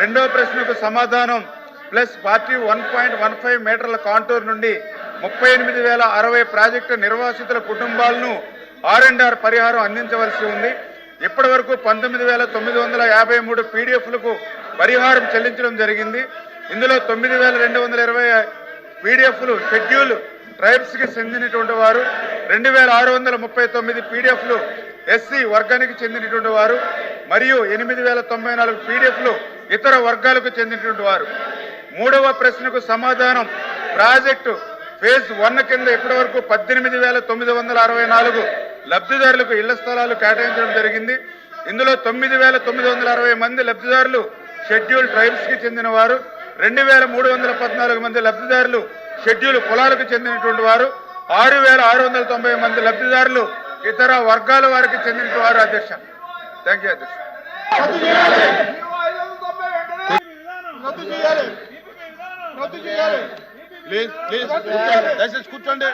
రెండో ప్రశ్నకు సమాధానం. Plus forty one point one five మీటర్ల కాంటూర్ నుండి ముప్పై ఎనిమిది వేల అరవై ప్రాజెక్టు నిర్వాసితుల కుటుంబాలను ఆర్ అండ్ ఆర్ పరిహారం అందించవలసి ఉంది. ఇప్పటి వరకు పంతొమ్మిది వేల తొమ్మిది వందల యాభై మూడు పీడిఎఫ్లకు పరిహారం చెల్లించడం జరిగింది. ఇందులో తొమ్మిది వేల రెండు వందల ఇరవై పీడిఎఫ్లు షెడ్యూల్ ట్రైబ్స్కి చెందినటువంటి వారు. రెండు వేల ఆరు వందల ముప్పై తొమ్మిది పీడిఎఫ్లు ఎస్సీ వర్గానికి చెందినటువంటి వారు. మరియు ఎనిమిది వేల తొంభై నాలుగు పీడిఎఫ్లు ఇతర వర్గాలకు చెందినటువంటి వారు. మూడవ ప్రశ్నకు సమాధానం. ప్రాజెక్టు ఫేజ్ వన్ కింద ఇప్పటి వరకు పద్దెనిమిది వేల తొమ్మిది వందల అరవై నాలుగు లబ్ధిదారులకు ఇళ్ళ స్థలాలు కేటాయించడం జరిగింది. ఇందులో తొమ్మిది వేల తొమ్మిది వందల అరవై మంది లబ్ధిదారులు షెడ్యూల్ ట్రైబ్స్కి చెందిన వారు. రెండు వేల మూడు వందల పద్నాలుగు మంది లబ్ధిదారులు షెడ్యూల్ కులాలకు చెందినటువంటి వారు. ఆరు వేల ఆరు వందల తొంభై మంది లబ్ధిదారులు ఇతర వర్గాల వారికి చెందిన వారు అధ్యక్ష. థ్యాంక్ యూ అధ్యక్ష రద్దు చేయాలి రద్దు చేయాలి ప్లీజ్ ప్లీజ్ కూర్చోండి. దయచేసి కూర్చోండి.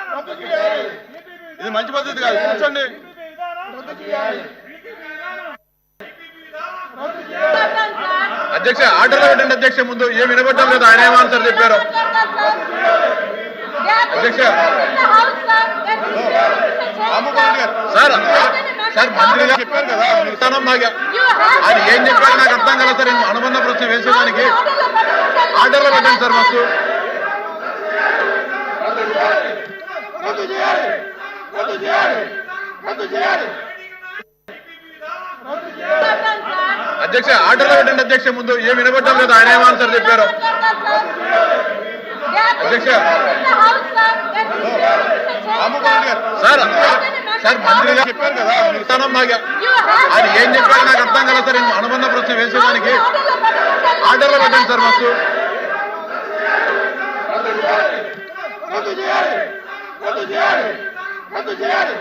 ఇది మంచి పద్ధతి కాదు. కూర్చోండి. అధ్యక్ష ఆర్డర్లో పెట్టండి అధ్యక్ష ముందు. ఏం వినబడటం లేదు. ఆయన ఏం ఆన్సర్ చెప్పారు. అధ్యక్ష. సార్ సార్ మంత్రి గారు చెప్పారు కదా చెప్తాను నాకు ఆయన ఏం చెప్పారు నాకు అర్థం కదా సార్. అనుబంధ ప్రశ్న వేసేదానికి. ఆర్డర్లో పెట్టండి సార్ మాకు రద్దు చేయాలి. రద్దు చేయాలి. రద్దు చేయాలి. అధ్యక్ష ఆర్డర్లో పెట్టండి అధ్యక్ష ముందు. ఏం వినబడటం లేదు ఆయన ఏం ఆన్సర్ చెప్పారు. అధ్యక్ష. సార్ సార్ మంత్రి గారు చెప్పారు కదా చెప్తాను నాకు ఆయన ఏం చెప్పారు నాకు అర్థం కదా సార్ అనుబంధ ప్రశ్న వేసేదానికి. ఆర్డర్లో పెట్టండి సార్ మాకు. రద్దు చేయాలి రద్దు చేయాలి రద్దు చేయాలి